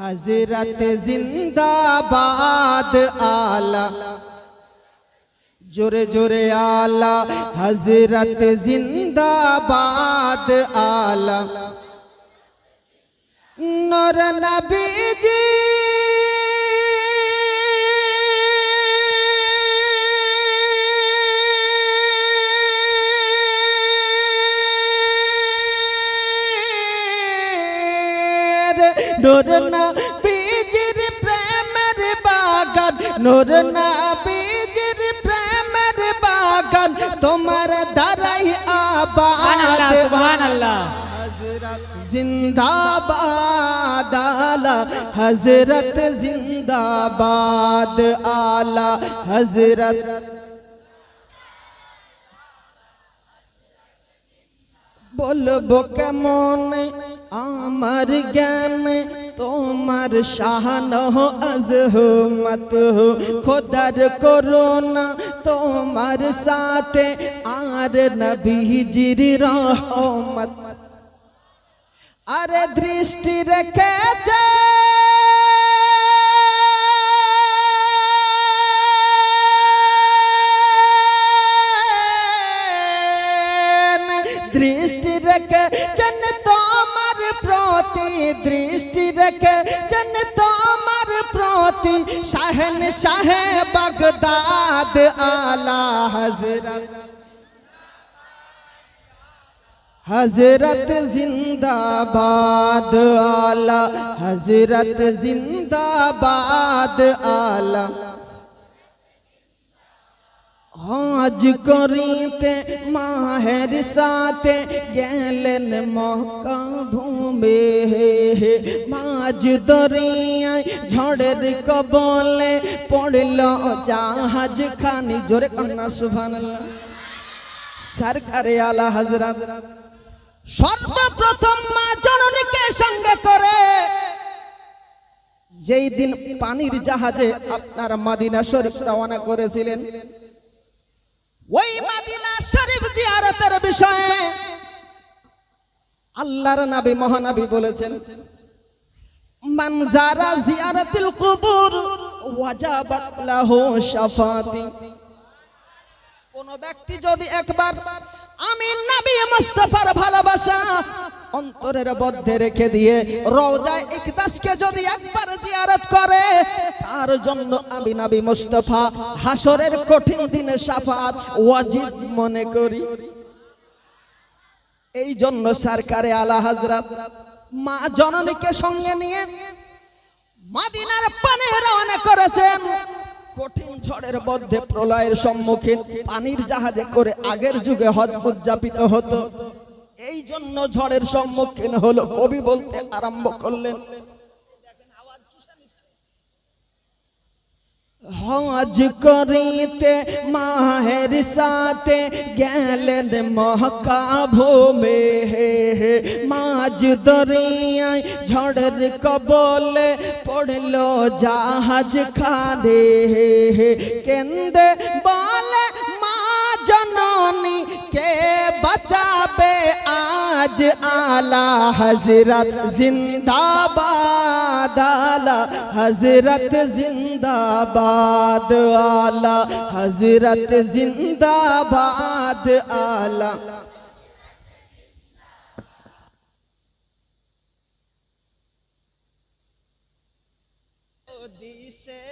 হজরত জিন্দাবাদ আলা। জোরে জোরে আলা হজরত জিন্দাবাদ আলা। নর নবীজি নূর না বীজের প্রেমের বাগান নূর না বীজের প্রেমের বাগান তোমার দারাই আবাদ জিন্দাবাদ আলা হজরত জিন্দাবাদ আলা হযরত বলব কেমন আমার জ্ঞান তোমার শাহান আজমত খোদার করোনা তোমার সাথে আর নবীজির রহমত। আরে দৃষ্টি রেখেছে दृष्टि रखे। जनता मर प्रति, शहन शाह बगदाद आला हज़रत। हज़रत जिंदाबाद आला, हज़रत जिंदाबाद आला। আজ করিতে মাহের সাথে গেলেন মক্কা ভূমে। মাঝ দরিয়ায় ঝড়ের কবলে পড়ল জাহাজ খানি। জোরে কন্যা সুবহানাল্লাহ। সরকারে আলা হজরত সর্বপ্রথম মা জননীকে সঙ্গে করে যেই দিন পানির জাহাজে আপনার মাদিনা শরীফ রওনা করেছিলেন ওই মাদিনা শরীফ জিয়ারতের বিষয়ে আল্লাহর নবী, মহানবী বলেছেন, মান যারা জিয়ারাতিল কুবুর, ওয়াজাবাত লাহু শাফাতি। কোন ব্যক্তি যদি একবার, আমি নবী মুস্তাফার ভালোবাসা অন্তরের মধ্যে রেখে দিয়ে রওজায় ইকদাসকে যদি একবার জিয়ারত করে, তার জন্য আমি নবী মুস্তাফা হাসরের কঠিন দিনে শাফাত ওয়াজিব মনে করি। এই জন্য সরকারে আলা হযরত মা জননীকে সঙ্গে নিয়ে মাদিনার পানে রওনা করেছেন। কঠিন ঝড়ের মধ্যে প্রলয়ের সম্মুখীন পানির জাহাজে করে আগের যুগে হজ উদযাপিত হতো। এই জন্য ঝড়ের সম্মুখীন হলো। কবি বলতে আরম্ভ করলেন, হজ করিতে মাহের সাথে গেলেন মহকা ভূমে। মাঝ দরিয়ায় ঝড়ের কবলে পড়ল জাহাজ খানে। কেন্দে বলে, মা জননী, কে বাঁচাবে আজ আলা হজরত জিন্দাবাদ আলা হজরত জিন্দাবাদ আলা হজরত জিন্দাবাদ আলা দিশে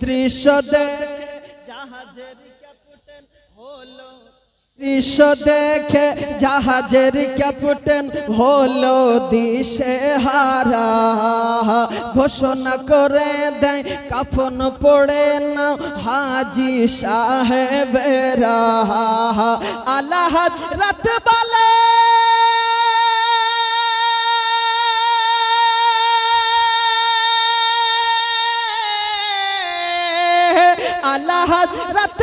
দৃশ্য দেখে দৃশ্য দেখে জাহাজের ক্যাপ্টেন হলো দিশে হারা। ঘোষণা করে দেয়, কাফন পড়ে না হাজি সাহেবেরা। আল্লাহ রাত বলে আল্লাহ রাত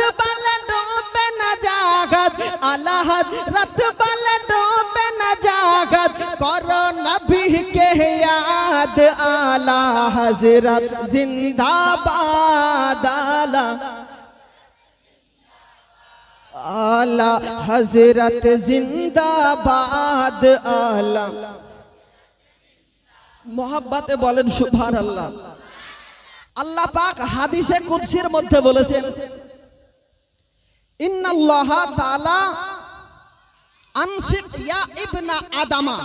জাগাত আল্লাহ রাত বালা না জাগাত। করো নবী কে याद আলা হযরত জিন্দাবাদ, আলা। হযরত জিন্দাবাদ, আলা। বলেন সুভার আল্লাহ আল্লাহ পাক হাদিসে কুদসির মধ্যে বলেছেন আদামা।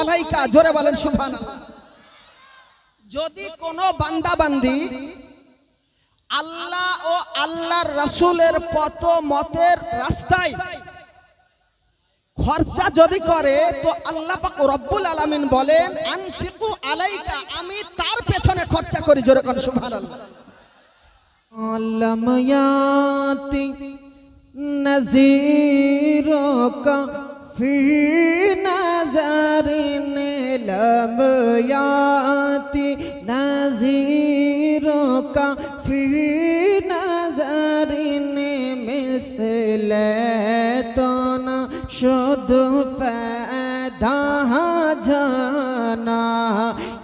আলাইকা, জোরে বলেন যদি কোনো বান্দা বান্দি আল্লাহ ও আল্লাহর রাসূলের পথ মতের রাস্তায় খরচা যদি করে, তো আল্লাহ রব্বুল আলামিন বলেন আলাইকা, আমি তার পেছনে খরচা করি। জোরে কোন সুবহানাল্লাহ। لم نزيروكا نذيرك في نظر لم نزيروكا نذيرك في نظر مثل تنشد فداها جانا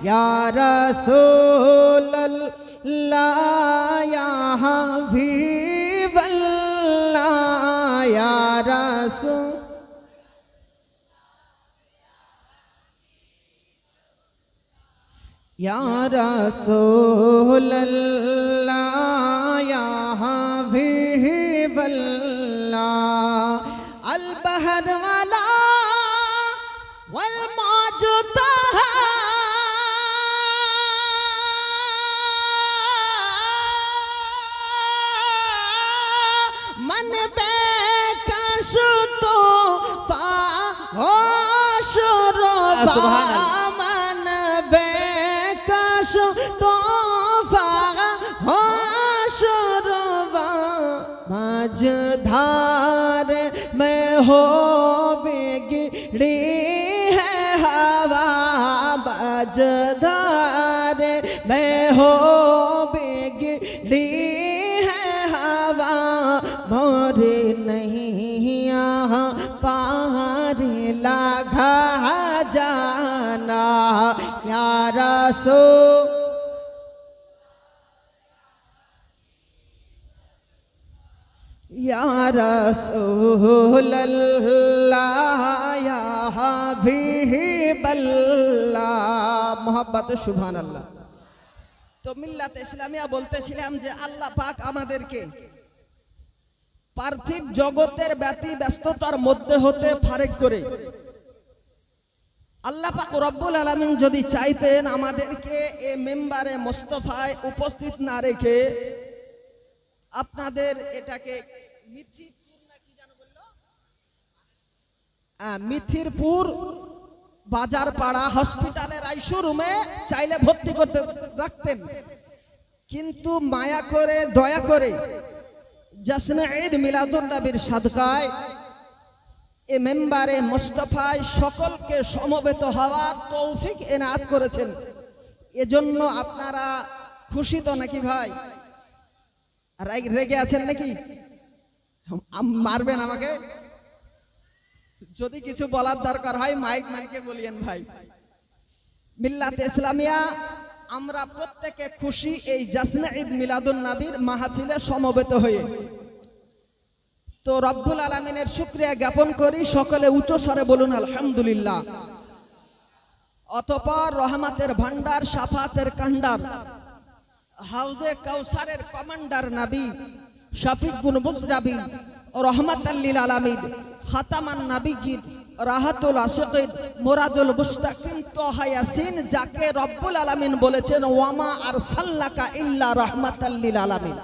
يا رسول الله. یا رسول اللہ یا حبیب اللہ البحر والا والموجود من بے کشتو فا ہوش हो बिगड़ी है हवा मझधार में हो बिगड़ी है हवा, मोर नहीं यहाँ पार लगा जाना। यारा सो ইসলামিয়া বলতেছিলাম যে আমাদেরকে পার্থিব জগতের ব্যতি ব্যস্ততার মধ্যে হতে ফারেক করে। আল্লাহ পাক রব্বুল আলমিন যদি চাইতেন আমাদেরকে এ মেম্বারে মোস্তফায় উপস্থিত না রেখে আপনাদের এটাকে মিথিরপুর বাজার পাড়া হসপিটালের আইসু রুমে চাইলে ভর্তি করতে রাখতেন। কিন্তু মায়া করে, দয়া করে জাসনে ঈদ মিলাদুন নবীর সাদকায় এ মেম্বারে মোস্তফায় সকলকে সমবেত হওয়ার তৌফিক এনাত করেছেন। এজন্য আপনারা খুশি তো নাকি ভাই? রাগ- আছেন নাকি? মারবেন আমাকে? যদি কিছু বলার দরকার হয়, মাইক মাইকে বলিয়েন ভাই। মিল্লাত ইসলামিয়া, আমরা প্রত্যেকে খুশি এই জাসনা ঈদ মিলাদুন নাবির মাহফিলে সমবেত হয়ে। তো রব্বুল আলমিনের শুক্রিয়া জ্ঞাপন করি, সকলে উচ্চ স্বরে বলুন, আলহামদুলিল্লাহ। অতপর রহমাতের ভান্ডার সাফাতের কান্ডার হাউজে কাউসারের কমান্ডার নাবি শফিক গুন মুসরাবি রহমাতাল্লিল আলামিন খাতামান নাবিগির রাহাতুল আশিকিন মুরাদুল মুস্তাকিম তোহা ইয়াসিন, যাকে রব্বুল আলামিন বলেছেন, ওয়ামা আরসাল্লাকা ইল্লা রাহমাতাল্লিল আলামিন।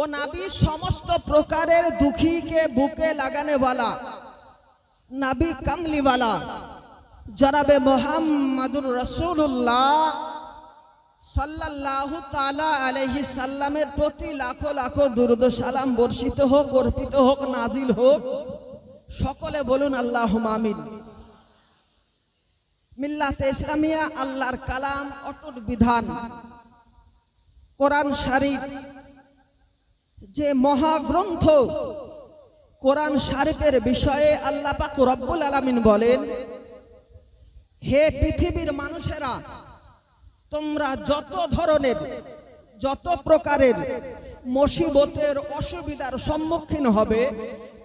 ও নাবি সমস্ত প্রকারের দুঃখীকে বুকে লাগানেওয়ালা, নাবি কামলিওয়ালা। জনাবে মোহাম্মদুর রসুল্লাহ আলাইহি সাল্লামের প্রতি লাখো লাখো দুরুদ সালাম বর্ষিত হোক, অর্পিত হোক, নাজিল হোক। সকলে বলুন আল্লাহ আমিন। মিল্লাতে ইসলামিয়া, আল্লাহর কালাম, অটুট বিধান। কোরআন শরীফ যে মহাগ্রন্থ, কোরআন শরীফের বিষয়ে আল্লাহ রব্বুল আলামিন বলেন, হে পৃথিবীর মানুষেরা তোমরা যত ধরনের, যত প্রকারের মুসিবতের অসুবিধার সম্মুখীন হবে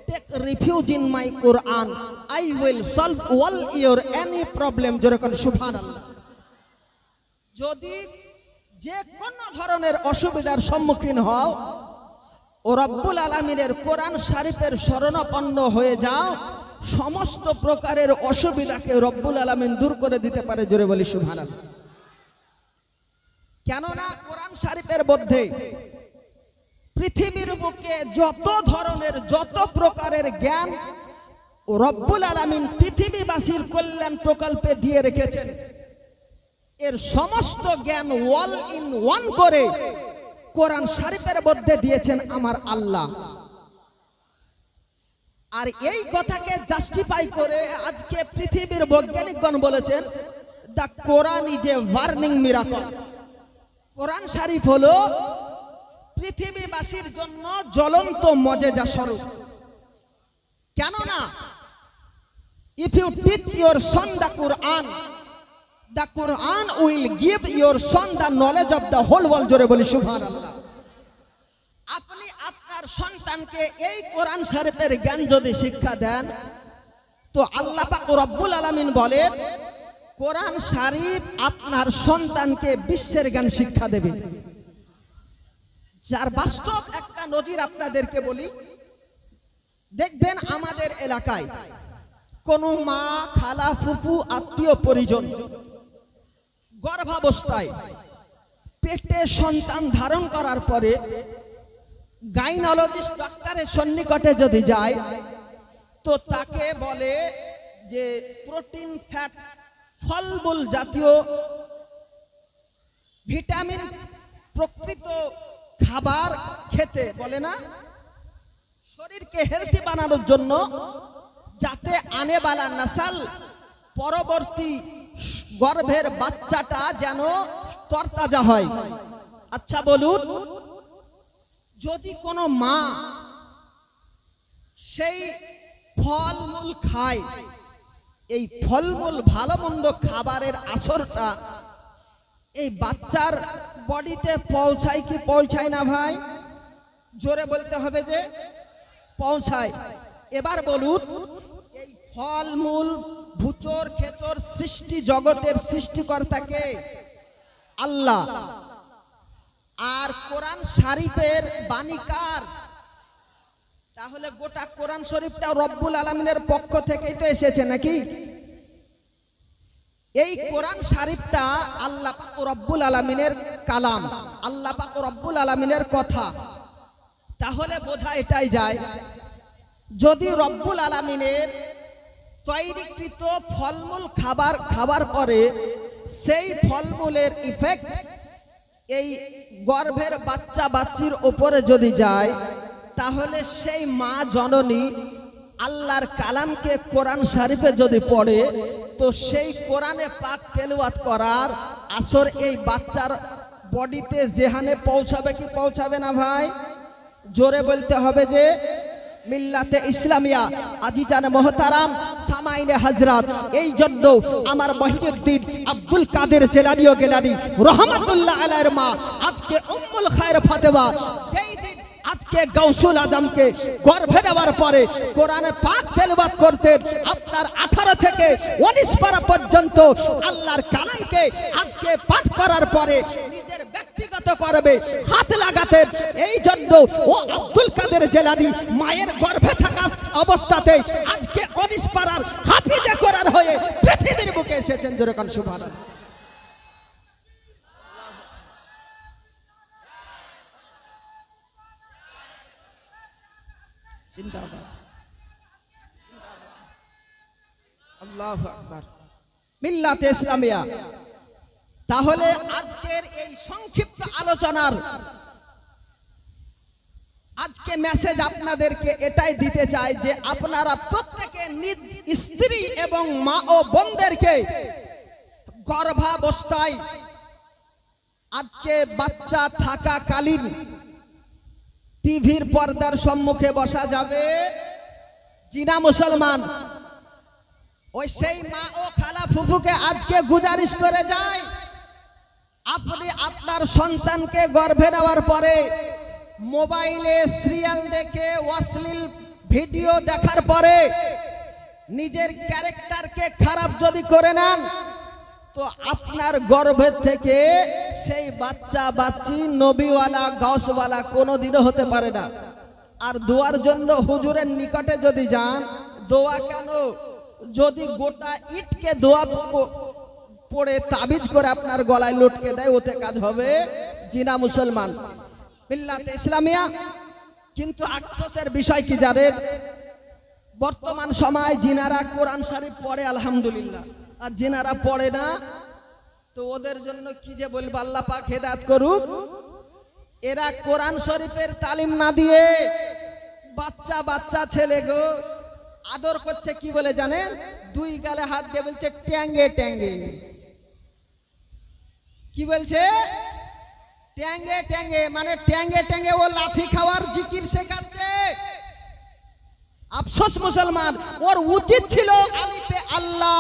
take refuge in my Quran I will solve all your any problem যেরকম সুভান যদি যে কোনো ধরনের অসুবিধার সম্মুখীন হও, ও রব্বুল আলমিনের কোরআন শরীফের শরণাপন্ন হয়ে যাও, সমস্ত প্রকারের অসুবিধাকে রব্বুল আলমিন দূর করে দিতে পারে, জোরে বলি সুভান কেননা কোরআন শরীফের মধ্যে পৃথিবীর বুকে যত ধরনের, যত প্রকারের জ্ঞান রব্বুল আলমিন পৃথিবীবাসীর কল্যাণ প্রকল্পে দিয়ে রেখেছেন, এর সমস্ত জ্ঞান ওয়াল ইন ওয়ান করে কোরআন শরীফের মধ্যে দিয়েছেন আমার আল্লাহ। আর এই কথাকে জাস্টিফাই করে আজকে পৃথিবীর বৈজ্ঞানিকগণ বলেছেন, the Quran is a warning miracle কোরআন শরীফ হলো পৃথিবীবাসীর জন্য জ্বলন্ত মজেজা স্বরূপ। কেননা if you teach your son the Quran the Quran will give your son the knowledge of the whole world জোরে বলি সুবহানাল্লাহ। আপনি আপনার সন্তানকে এই কোরআন শরীফের জ্ঞান যদি শিক্ষা দেন, তো আল্লাহ পাক রব্বুল আলামিন বলেন কোরআন শরীফ আপনার সন্তানকে বিশ্বের জ্ঞান শিক্ষা দেবে। যার বাস্তব একটা নজির আপনাদেরকে বলি, দেখবেন আমাদের এলাকায় কোনো মা, খালা, ফুফু, আত্মীয় পরিজন গর্ভাবস্থায় পেটে সন্তান ধারণ করার পরে গাইনোলজিস্ট ডাক্তারের সন্নিকটে যদি যায়, তো তাকে বলে যে প্রোটিন, ফ্যাট ফলমূল জাতীয় ভিটামিন প্রকৃত খাবার খেতে বলে না। শরীরকে হেলদি বানানোর জন্য যাতে আনেবালা নাসাল পরবর্তী গর্ভের বাচ্চাটা যেন তরতাজা হয়। আচ্ছা বলুন, যদি কোনো মা সেই ফলমূল খায় এই ফলমূল ভালো মন্দ খাবারের আসরটা এই বাচ্চার বডিতে পৌঁছায় কি পৌঁছায় না ভাই? জোরে বলতে হবে যে পৌঁছায়। এবার বলুন, এই ফলমূল ভুচর খেচর সৃষ্টি জগতের সৃষ্টিকর্তাকে আল্লাহ। আর কোরআন শরীফের বাণীকার তাহলে গোটা কোরআন শরীফটা রব্বুল আলমিনের পক্ষ থেকেই তো এসেছে নাকি? এই কোরআন শরীফটা আল্লাহ রব্বুল আলমিনের কালাম, আল্লাহ রব্বুল আলমিনের কথা। তাহলে বোঝা এটাই যায়, যদি রব্বুল আলমিনের তৈরিকৃত ফলমূল খাবার খাবার পরে সেই ফলমূলের ইফেক্ট এই গর্ভের বাচ্চা বাচ্চির ওপরে যদি যায় তাহলে সেই মা জননী আল্লাহর কালামকে কোরআন শরীফে যদি পড়ে, তো সেই কোরআনে পাক তেলওয়াত করার আসর এই বাচ্চার বডিতে যেহানে পৌঁছাবে কি পৌঁছাবে না ভাই? জোরে বলতে হবে যে, মিল্লাতে ইসলামিয়া আজিজান মহতারাম সামাইনে হাজরাত এই জন্য আমার মহিউদ্দিন আব্দুল কাদের জেলানিও গেলানি, রহমতুল্লাহ আলাইয়ের মা, আজকে উম্মুল খায়ের ফাতেমা সেই দিন আজকে গৌসুল আজমকে গর্ভে নেওয়ার পরে কোরআনে পাক তেলবাদ করতেন আপনার আঠারো থেকে উনিশ পারা পর্যন্ত আল্লাহর কালামকে আজকে পাঠ করার পরে নিজের ব্যক্তিগত হাত লাগাতেন এই জন্য ও আব্দুল মায়ের গর্ভে আজকে পৃথিবীর বুকে এসেছেন। যেরকম সুভান তাহলে আজকের এই সংক্ষিপ্ত আলোচনার আজকে মেসেজ আপনাদেরকে এটাই দিতে চাই যে আপনারা প্রত্যেকে নিজ স্ত্রী এবং মা ও বোনদেরকে গর্ভাবস্থায় আজকে বাচ্চা থাকাকালীন টিভির পর্দার সম্মুখে বসা যাবে। চীনা মুসলমান, ওই সেই মা ও খালা ফুফুকে আজকে গুজারিশ করে যায়। আপনি আপনার সন্তানকে গর্ভে নেওয়ার পরে মোবাইলে সিরিয়াল দেখে, অশ্লীল ভিডিও দেখার পরে নিজের ক্যারেক্টারকে খারাপ যদি করে নেন, তো আপনার গর্ভের থেকে সেই বাচ্চা বাচ্চি নবীওয়ালা গাছওয়ালা কোনোদিনও হতে পারে না। আর দোয়ার জন্য হুজুরের নিকটে যদি যান, দোয়া কেন? যদি গোটা ইটকে দোয়া পড়ে তাবিজ করে আপনার গলায় লটকে দেয়, ওতে কাজ হবে জিনা মুসলমান। মিল্লাতে ইসলামিয়া। কিন্তু আফসোসের বিষয় কি জানেন? বর্তমান সময় জিনারা কোরআন শরীফ পড়ে, আলহামদুলিল্লাহ। আর জিনারা পড়ে না তো ওদের জন্য কি যে বলব? আল্লাহ পাক হেদাত করুক। এরা কোরআন শরীফের তালিম না দিয়ে বাচ্চা বাচ্চা ছেলে গো, আদর করছে কি বলে জানেন? দুই গালে হাত দিয়ে বলছে, ট্যাঙ্গে ট্যাঙ্গে। কি বলছে? ট্যাঙ্গে ট্যাঙ্গে। মানে ট্যাঙ্গে ট্যাঙ্গে ও লাঠি খাওয়ার জিকির শেখাচ্ছে। আফসোস মুসলমান, ওর উচিত ছিল আল্লাহ,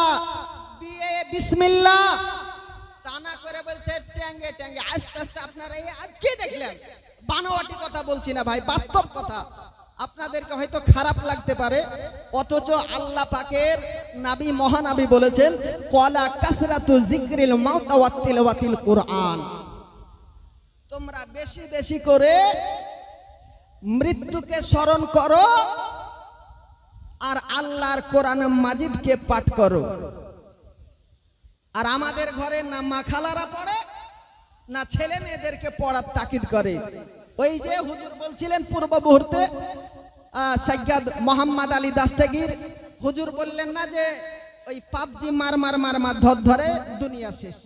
বিয়ে, বিসমিল্লাহ ট্যাঙ্গে ট্যাঙ্গে, আস্তে আস্তে আপনারা এই আজকে দেখলেন। বানোয়াটি কথা বলছি না ভাই, বাস্তব কথা। আপনাদেরকে হয়তো খারাপ লাগতে পারে, অথচ আল্লাহ পাকের নাবি মহানাবি বলেছেন, কলা কাসরাতু তোমরা বেশি বেশি করে মৃত্যুকে স্মরণ করো আর আল্লাহর কোরআন মাজিদকে পাঠ করো। আর আমাদের ঘরে না মা খালারা পড়ে না ছেলে মেয়েদেরকে পড়ার তাকিদ করে। ওই যে হুজুর বলছিলেন পূর্ব মুহূর্তে সৈয়দ মোহাম্মদ আলী দাস্তাগির। হুজুর বললেন, না যে ওই পাবজি মার মার মার মার ধর ধরে দুনিয়া শেষ।